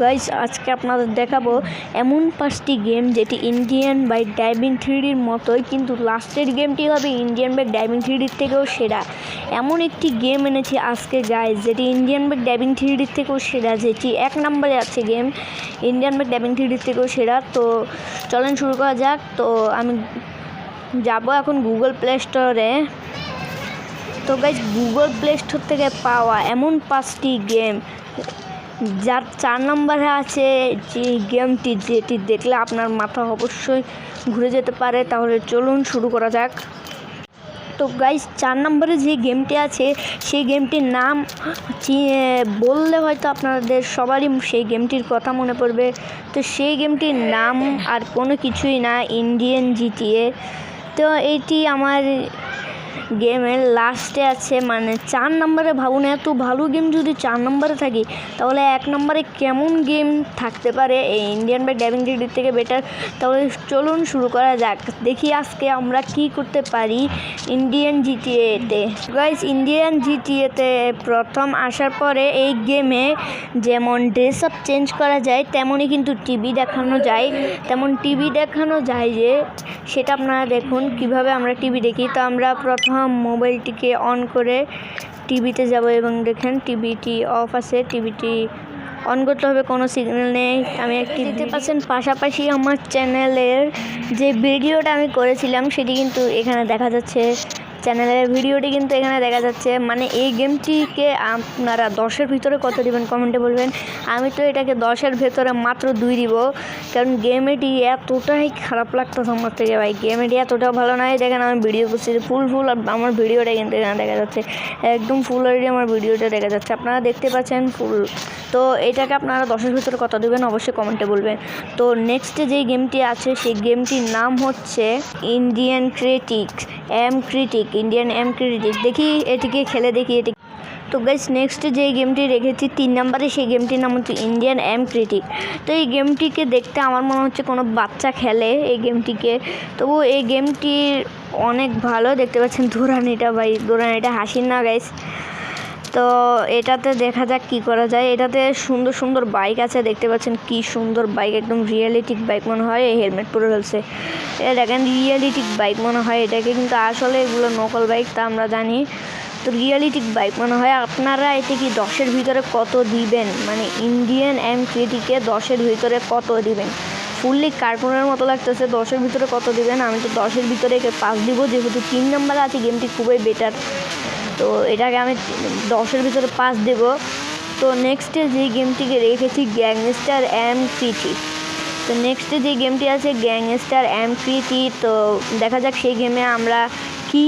Guys আজকে আপনাদের দেখাবো এমন পাঁচটি গেম যেটি ইন্ডিয়ান বাই ডাইভিং থ্রিডির মতোই কিন্তু লাস্টের গেমটি হবে ইন্ডিয়ান বাই ডাইভিং থ্রিডির থেকেও সেরা। এমন একটি গেম এনেছি আজকে গাইস যেটি ইন্ডিয়ান বাই ডাইভিং থ্রিডির থেকেও সেরা, যেটি এক নম্বরে আছে গেম ইন্ডিয়ান বাই ডাইভিং থ্রিডির থেকেও সেরা। তো চলেন শুরু করা যাক। তো আমি যাব এখন গুগল প্লে স্টোরে তো গাইজ গুগল প্লে স্টোর থেকে পাওয়া এমন পাঁচটি গেম যার চার নম্বরে আছে, যে গেমটি যেটি দেখলে আপনার মাথা অবশ্যই ঘুরে যেতে পারে। তাহলে চলুন শুরু করা যাক। তো গাইজ চার নম্বরে যে গেমটি আছে, সেই গেমটির নাম বললে হয়তো আপনাদের সবারই সেই গেমটির কথা মনে পড়বে। তো সেই গেমটির নাম আর কোনো কিছুই না ইন্ডিয়ান জিটিএ তো এইটি আমার গেমের লাস্টে আছে মানে চার নম্বরে ভাবুন, এত ভালো গেম যদি চার নম্বরে থাকি, তাহলে এক নম্বরে কেমন গেম থাকতে পারে? এই ইন্ডিয়ান বা ড্যাভিং ডিডির থেকে বেটার তাহলে চলুন শুরু করা যাক। দেখি আজকে আমরা কি করতে পারি ইন্ডিয়ান জিটিএতে গাইজ ইন্ডিয়ান জিটিএতে প্রথম আসার পরে এই গেমে যেমন ড্রেস আপ চেঞ্জ করা যায়, তেমনই কিন্তু টিভি দেখানো যায়। তেমন টিভি দেখানো যায় যে সেটা আপনারা দেখুন কীভাবে আমরা টিভি দেখি। তো আমরা প্রথম মোবাইলটিকে অন করে টিভিতে যাব এবং দেখেন টিভিটি অফ আছে টিভিটি অন করতে হবে কোনো সিগন্যাল নেই। আমি একটি দিতে পাচ্ছেন। পাশাপাশি আমার চ্যানেলের যে ভিডিওটা আমি করেছিলাম সেটি কিন্তু এখানে দেখা যাচ্ছে। চ্যানেলের ভিডিওটি কিন্তু এখানে দেখা যাচ্ছে। মানে এই গেমটিকে আপনারা দশের ভিতরে কত দেবেন কমেন্টে বলবেন। আমি তো এটাকে দশের ভেতরে মাত্র দুই দিব। কারণ গেমেটি এতটাই খারাপ লাগতেছে আমার থেকে ভাই। গেমেটি এতটাও ভালো নয় দেখেন আমি ভিডিও করছি ফুল ফুল আমার ভিডিওটা কিন্তু এখানে দেখা যাচ্ছে। একদম ফুল অলরেডি আমার ভিডিওটা দেখা যাচ্ছে। আপনারা দেখতে পাচ্ছেন ফুল তো এটাকে আপনারা দশের ভিতরে কত দেবেন অবশ্যই কমেন্টে বলবেন। তো নেক্সটে যেই গেমটি আছে, সেই গেমটির নাম হচ্ছে Indian critics M critic Indian M critic দেখি, এটিকে খেলে দেখি, এটি তো গাইস নেক্সট যে গেমটি রেখেছি, তিন নম্বরে সেই গেমটির নাম হচ্ছে ইন্ডিয়ান এম ক্রিটিক তো এই গেমটিকে দেখতে আমার মনে হচ্ছে কোনো বাচ্চা খেলে এই গেমটিকে তবু এই গেমটির অনেক ভালো, দেখতে পাচ্ছেন দোরানিটা ভাই দোরানিটা হাসির না গাইস তো এটাতে দেখা যাক কি করা যায়। এটাতে সুন্দর সুন্দর বাইক আছে, দেখতে পাচ্ছেন কি সুন্দর বাইক একদম রিয়েলিটিক বাইক মনে হয়, এই হেলমেট পরে ফেলছে। এটা দেখেন রিয়েলিটিক বাইক মনে হয় এটাকে, কিন্তু আসলে এগুলো নকল বাইক তা আমরা জানি। তো রিয়েলিটিক বাইক মনে হয়, আপনারা এতে কি দশের ভিতরে কত দিবেন? মানে ইন্ডিয়ান এম ক্রিটিকে দশের ভিতরে কত দিবেন? ফুললি কার্টুনের মতো লাগতেছে, দশের ভিতরে কত দিবেন? আমি তো দশের ভিতরে পাঁচ দিব, যেহেতু তিন নম্বরে আছে গেমটি খুবই বেটার তো এটাকে আমি দশের ভিতরে পাঁচ দেব। তো নেক্সটে যে গেমটিকে রেখেছি গ্যাংস্টার এম পিটি তো নেক্সটে যে গেমটি আছে গ্যাংস্টার এম পিটি তো দেখা যাক সেই গেমে আমরা কি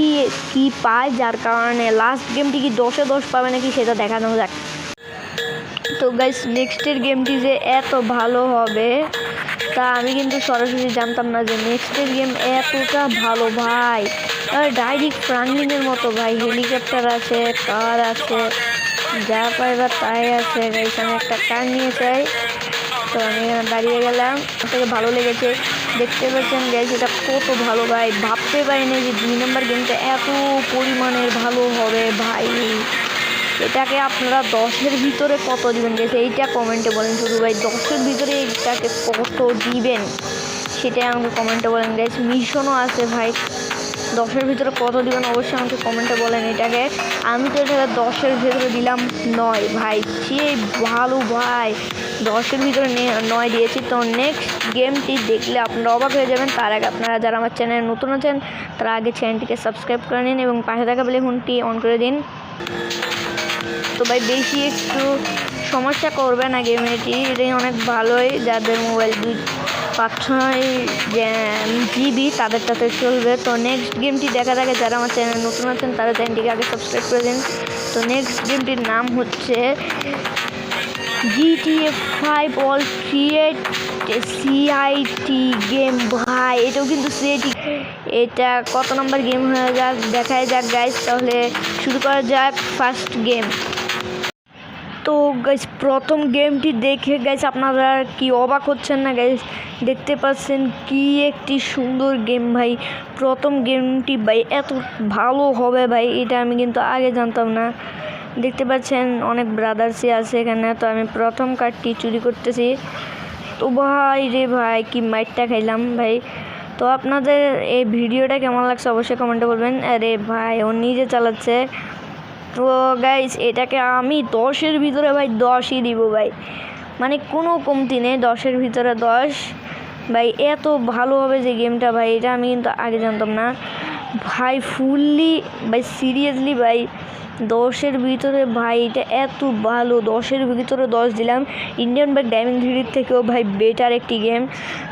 কি পাই, যার কারণে লাস্ট গেমটি কি দশে দশ পাবে নাকি সেটা দেখানো যাক। তো গাইস নেক্সটের গেমটি যে এত ভালো হবে তা আমি কিন্তু সরাসরি জানতাম না যে নেক্সটের গেম এতটা ভালো ভাই। ডাইরেক্ট ফ্রাঙ্কলিনের মতো ভাই হেলিকপ্টার আছে কার আছে, যা পাইবার তাই আছে এখানে একটা কার নিয়ে চাই তো আমি দাঁড়িয়ে গেলাম থেকে ভালো লেগেছে। দেখতে পাচ্ছেন গাইস এটা কত ভালো ভাই, ভাবতে পারিনি যে দুই নম্বর গেমটা এত পরিমাণের ভালো হবে ভাই। এটাকে আপনারা দশের ভিতরে কত দিবেন গেছে এইটা কমেন্টে বলেন। শুধু ভাই, দশের ভিতরে এটাকে কত দিবেন? সেটাই আমাকে কমেন্টে বলেন। গাইস মিশনও আছে ভাই। দশের ভিতরে কত দিবেন অবশ্যই আমাকে কমেন্টে বলেন এটাকে। আমি তো এটাকে দশের ভিতরে দিলাম নয় ভাই। সেই ভালো ভাই। দশের ভিতরে নয় দিয়েছি। তো নেক্সট গেমটি দেখলে আপনারা অবাক হয়ে যাবেন। তার আগে আপনারা যারা আমার চ্যানেলে নতুন আছেন, তারা আগে চ্যানেলটিকে সাবস্ক্রাইব করে নিন এবং পাশে থাকা বেলে ফোনটি অন করে দিন। তো ভাই বেশি একটু সমস্যা করবে না গেমেটি। এটাই অনেক ভালোই, যাদের মোবাইল দুই পাঁচ ছয় জিবি তাদের সাথে চলবে। তো নেক্সট গেমটি দেখা থাকে যারা আমার চ্যানেল নতুন আছেন, তারা চ্যানেলটিকে আগে সাবস্ক্রাইব করে দিন। তো নেক্সট গেমটির নাম হচ্ছে GTA five all create CIT game ভাই, এটাও কিন্তু সিআইটি এটা কত নম্বর গেম হয়ে যাক দেখায় যাক গাইজ তাহলে শুরু করা যাক ফার্স্ট গেম তো গাইজ প্রথম গেমটি দেখে গাইজ আপনারা কি অবাক হচ্ছেন না গাইজ দেখতে পাচ্ছেন কি একটি সুন্দর গেম ভাই। প্রথম গেমটি ভাই, এত ভালো হবে ভাই, এটা আমি কিন্তু আগে জানতাম না। দেখতে পাচ্ছেন অনেক ব্রাদার্সই আছে এখানে, তো আমি প্রথম কার্ডটি চুরি করতেছি। তো ভাই রে ভাই, কি মাইটটা খাইলাম ভাই। তো আপনাদের এই ভিডিওটা কেমন লাগছে অবশ্যই কমেন্টে বলবেন। আরে ভাই, ও নিজে চালাচ্ছে। তো গাইস এটাকে আমি দশের ভিতরে ভাই দশই দিব ভাই। মানে কোনো কমতি নেই, দশের ভিতরে দশ। ভাই, এত ভালো হবে যে গেমটা ভাই, এটা আমি কিন্তু আগে জানতাম না। ভাই ফুললি ভাই সিরিয়াসলি ভাই দশের ভিতরে ভাই, এটা এত ভালো। দশের ভিতরে দশ দিলাম। ইন্ডিয়ান ব্যাগ ডায়মন্ড থ্রির থেকেও ভাই বেটার একটি গেম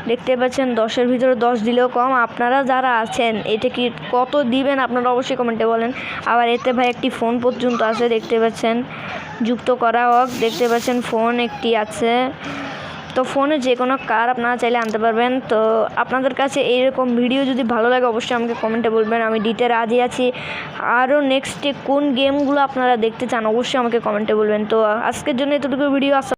দেখতে পাচ্ছেন, দশের ভিতরে দশ দিলেও কম। আপনারা যারা আছেন, এটা কি কত দিবেন আপনারা অবশ্যই কমেন্টে বলেন। আবার এতে ভাই একটি ফোন পর্যন্ত আছে, দেখতে পাচ্ছেন। যুক্ত করা হোক, দেখতে পাচ্ছেন ফোন একটি আছে। তো ফোনে যে কোনো কার আপনারা চাইলে আনতে পারবেন। তো আপনাদের কাছে এইরকম ভিডিও যদি ভালো লাগে, অবশ্যই আমাকে কমেন্টে বলবেন। আমি ডিটেল রাজি আছি। আরও নেক্সটে কোন গেমগুলো আপনারা দেখতে চান, অবশ্যই আমাকে কমেন্টে বলবেন। তো আজকের জন্য এতটুকু। ভিডিও আসা